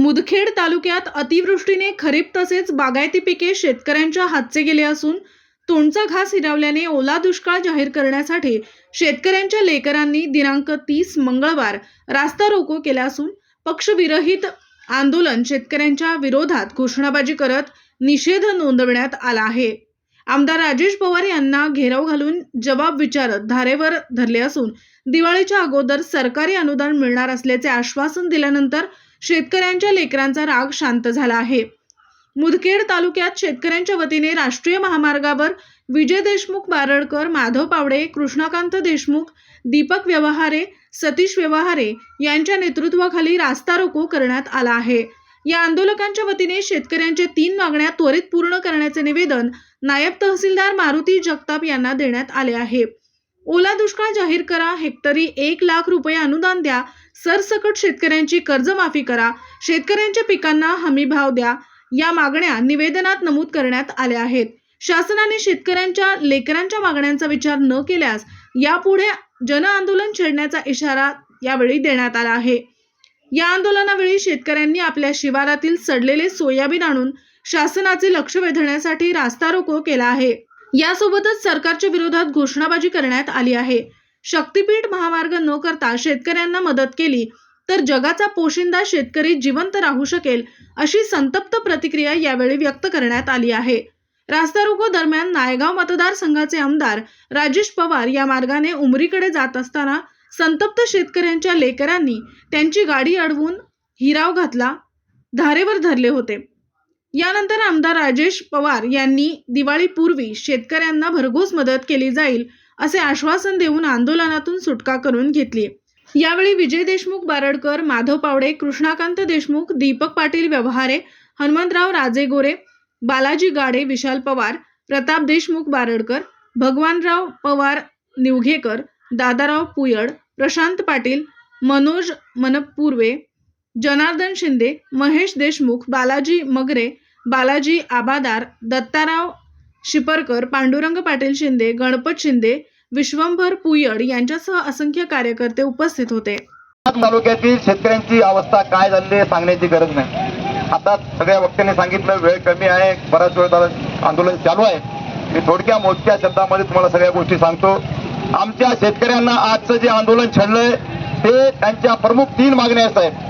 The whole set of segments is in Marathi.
मुदखेड तालुक्यात अतिवृष्टीने खरीप तसेच बागायती पिके शेतकऱ्यांच्या हातचे गेले असून तोंडचा घास हिरावल्याने ओला दुष्काळ जाहीर करण्यासाठी शेतकऱ्यांच्या लेकरांनी दिनांक तीस मंगळवार रास्ता रोको केला असून पक्षविरहित आंदोलन शेतकऱ्यांच्या विरोधात घोषणाबाजी करत निषेध नोंदवण्यात आला आहे. आमदार राजेश पवार यांना घेराव घालून जबाब विचारत धारेवर धरले असून दिवाळीच्या अगोदर सरकारी अनुदान मिळणार असल्याचे आश्वासन दिल्यानंतर शेतकऱ्यांच्या लेकरांचा राग शांत झाला आहे. मुदखेड तालुक्यात शेतकऱ्यांच्या वतीने राष्ट्रीय महामार्गावर विजय देशमुख बारडकर माधव पावडे कृष्णकांत देशमुख दीपक व्यवहारे सतीश व्यवहारे यांच्या नेतृत्वाखाली रास्ता रोको करण्यात आला आहे. या आंदोलकांच्या वतीने शेतकऱ्यांचे तीन मागण्या त्वरित पूर्ण करण्याचे निवेदन नायब तहसीलदार मारुती जगताप यांना देण्यात आले आहे. ओला दुष्काळ जाहीर करा हेक्टरी एक लाख रुपये अनुदान द्या सरसकट शेतकऱ्यांची कर्जमाफी करा शेतकऱ्यांच्या पिकांना हमी भाव द्या या मागण्या निवेदनात नमूद करण्यात आल्या आहेत. शासनाने शेतकऱ्यांच्या लेकरांच्या मागण्यांचा विचार न केल्यास यापुढे जन आंदोलन छेडण्याचा इशारा यावेळी देण्यात आला आहे. या आंदोलनावेळी शेतकऱ्यांनी आपल्या शिवारातील सडलेले सोयाबीन आणून शासनाचे लक्ष वेधण्यासाठी रास्ता रोको केला आहे. यासोबतच सरकारच्या विरोधात घोषणाबाजी करण्यात आली आहे. शक्तीपीठ महामार्ग न करता शेतकऱ्यांना मदत केली तर जगाचा पोशिंदा शेतकरी जिवंत राहू शकेल अशी संतप्त प्रतिक्रिया यावेळी व्यक्त करण्यात आली आहे. रास्ता रोको दरम्यान नायगाव मतदारसंघाचे आमदार राजेश पवार या मार्गाने उमरीकडे जात असताना संतप्त शेतकऱ्यांच्या लेकरांनी त्यांची गाडी अडवून हिराव घातला. धारेवर धरले होते. यानंतर आमदार राजेश पवार यांनी दिवाळीपूर्वी शेतकऱ्यांना भरघोस मदत केली जाईल असे आश्वासन देऊन आंदोलनातून सुटका करून घेतली. यावेळी विजय देशमुख बारडकर माधव पावडे कृष्णाकांत देशमुख दीपक पाटील व्यवहारे हनुमंतराव राजे गोरे बालाजी गाडे विशाल पवार प्रताप देशमुख बारडकर भगवानराव पवार निवघेकर दादाराव पुयड प्रशांत पाटील मनोज मनपूर्वे जनार्दन शिंदे महेश देशमुख बालाजी मगरे बालाजी आबादार दत्ताराव शिपरकर पांडुरंग पाटील शिंदे गणपत शिंदे विश्वंभर पुयड यांच्यासह असंख्य कार्यकर्ते उपस्थित होते. तालुक्यातील शेतकऱ्यांची अवस्था काय झाली आहे सांगण्याची गरज नाही. आता सगळ्या वक्त्यांनी सांगितलं वेळ कमी आहे बराच वेळ आंदोलन चालू आहे. मी थोडक्या मोजक्या शब्दामध्ये तुम्हाला सगळ्या गोष्टी सांगतो. आमच्या शेतकऱ्यांना आजचं जे आंदोलन छेडलंय ते त्यांच्या प्रमुख तीन मागण्या आहेत साहेब.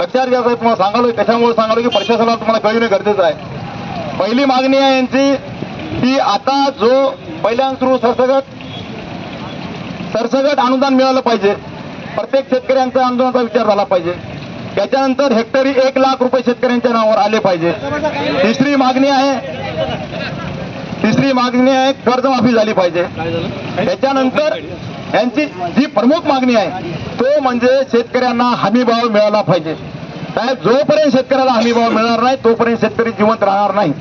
लक्षात घ्या साहेब तुम्हाला सांगालो त्याच्यामुळे सांगालो की प्रशासनाला तुम्हाला कळविणे गरजेचं आहे. पहिली मागणी आहे यांची की आता जो पहिल्यांदा सरसगट सरसगट अनुदान मिळालं पाहिजे. प्रत्येक शेतकऱ्यांचा अनुदानाचा विचार झाला पाहिजे. त्याच्यानंतर हेक्टरी एक लाख रुपये शेतकऱ्यांच्या नावावर आले पाहिजे. तिसरी मागणी आहे तिसरी मागणी आहे कर्जमाफी झाली पाहिजे. त्याच्यानंतर यांची जी प्रमुख मागणी आहे तो म्हणजे शेतकऱ्यांना हमी भाव मिळाला पाहिजे. साहेब जोपर्यंत शेतकऱ्याला हमी भाव मिळणार नाही तोपर्यंत शेतकरी जिवंत राहणार नाही.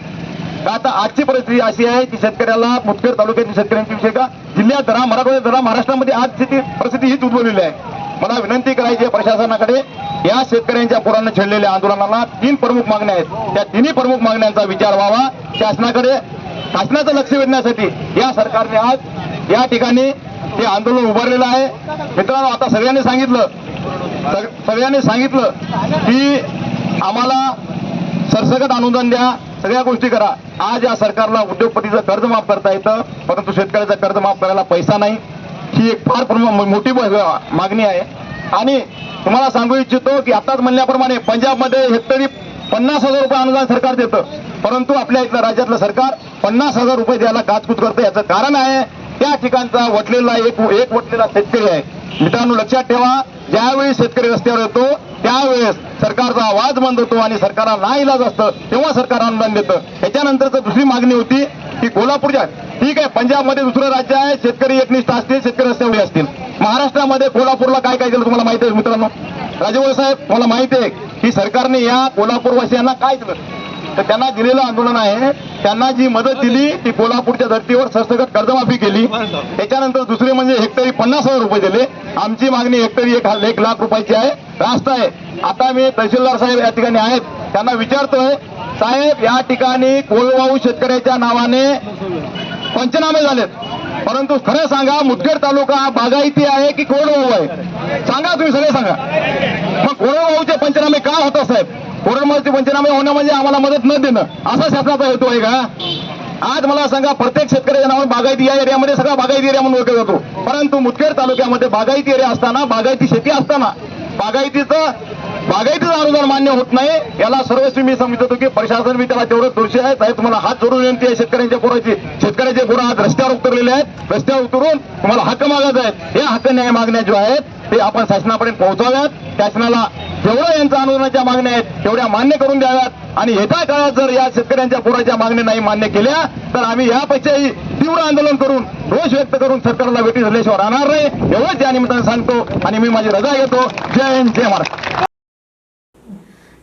आता आजची परिस्थिती अशी आहे की शेतकऱ्याला मुदखेड तालुक्यातील शेतकऱ्यांची विषय का? जिल्ह्यात धरा मराठवाड्यात धरा महाराष्ट्रामध्ये आज स्थिती परिस्थिती हीच उद्भवलेली आहे. मला विनंती करायची आहे प्रशासनाकडे या शेतकऱ्यांच्या पुराने छेडलेल्या आंदोलनाला तीन प्रमुख मागण्या आहेत. त्या तिन्ही प्रमुख मागण्यांचा विचार व्हावा. शासनाकडे शासनाचं लक्ष वेधण्यासाठी या सरकारने आज या ठिकाणी हे आंदोलन उभारलेलं आहे. मित्रांनो आता सगळ्यांनी सांगितलं. सग- सगळ्यांनी सांगितलं की आम्हाला सरसकट अनुदान द्या सगळ्या गोष्टी करा. आज या सरकारला उद्योगपतीचं कर्ज माफ करता येतं परंतु शेतकऱ्याचं कर्ज माफ करायला पैसा नाही. ही एक फार प्रमुख मोठी मागणी आहे. आणि तुम्हाला सांगू इच्छितो की आताच म्हणल्याप्रमाणे पंजाबमध्ये हेक्टरी पन्नास हजार रुपये अनुदान सरकार देतं. परंतु आपल्या इथलं राज्यातलं सरकार पन्नास हजार रुपये द्यायला काचकूत करतं. याचं कारण आहे त्या ठिकाणचा वटलेला एक एक वटलेला शेतकरी आहे. मित्रांनो लक्षात ठेवा ज्यावेळी शेतकरी रस्त्यावर येतो त्यावेळेस सरकारचा आवाज बंद होतो आणि सरकारला ना इलाज असतं तेव्हा सरकार अनुदान देतं. त्याच्यानंतरच दुसरी मागणी होती की कोल्हापूरच्या ठीक आहे पंजाबमध्ये दुसरं राज्य आहे शेतकरी एकनिष्ठ असतील शेतकरी रस्त्यावर असतील. महाराष्ट्रामध्ये कोल्हापूरला काय काय केलं तुम्हाला माहिती आहे मित्रांनो? राजेवर साहेब तुम्हाला माहिती आहे की सरकारने या कोल्हापूरवासियांना काय दिलं तर त्यांना दिलेलं आंदोलन आहे. त्यांना जी मदत दिली ती कोल्हापूरच्या धर्तीवर सरसकट कर्जमाफी केली. त्याच्यानंतर दुसरे म्हणजे हेक्टरी पन्नास हजार रुपये दिले. आमची मागणी हेक्टरी एक एक लाख रुपयाची आहे. रास्त आहे. आता मी तहसीलदार साहेब या ठिकाणी आहेत. त्यांना विचारतोय साहेब या ठिकाणी कोलवाऊ शेतकऱ्याच्या नावाने पंचनामे झालेत. परंतु खरं सांगा मुदखेड तालुका हा बागायती आहे की कोरडवाहू आहे? सांगा तुम्ही सगळे सांगा. मग कोरडवाहूचे पंचनामे का होतात साहेब? कोरडवाहूचे पंचनामे होणं म्हणजे आम्हाला मदत न देणं असा शासनाचा हेतू आहे का? आज मला सांगा प्रत्येक शेतकऱ्याच्या नावाने बागायती या एरियामध्ये सगळा बागायती एरिया म्हणून ओळखला जातो. परंतु मुदखेड तालुक्यामध्ये बागायती एरिया असताना बागायती शेती असताना बागायतीचं बागायतीचं अनुदान मान्य होत नाही. याला सर्वस्वी मी समजतो की प्रशासन मी त्याला तेवढं दोषी आहे. साहेब तुम्हाला हात जोडून विनंती आहे. शेतकऱ्यांच्या पोराची शेतकऱ्याचे पोरं आज रस्त्यावर उतरलेले आहेत. रस्त्यावर उतरून तुम्हाला हक्क मागायचा आहेत हे हक्क न्याय मागण्या जे आहेत ते आपण शासनापर्यंत पोहोचाव्यात. शासनाला जेवढ्या यांच्या आंदोलनाच्या मागण्या आहेत तेवढ्या मान्य करून द्याव्यात. आणि येत्या काळात जर या शेतकऱ्यांच्या पुराच्या मागण्या नाही मान्य केल्या तर आम्ही यापेक्षाही तीव्र आंदोलन करून रोष व्यक्त करून सरकारला भेटी झाल्याशिवाय राहणार नाही. एवढंच या निमित्ताने सांगतो आणि मी माझी रजा घेतो. जय हिंद जय महाराष्ट्र.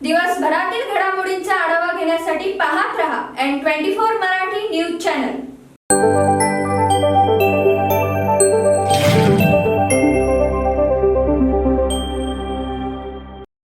दिवसभरातील घडामोडींचा आढावा घेण्यासाठी पाहत रहा N twenty four Marathi news channel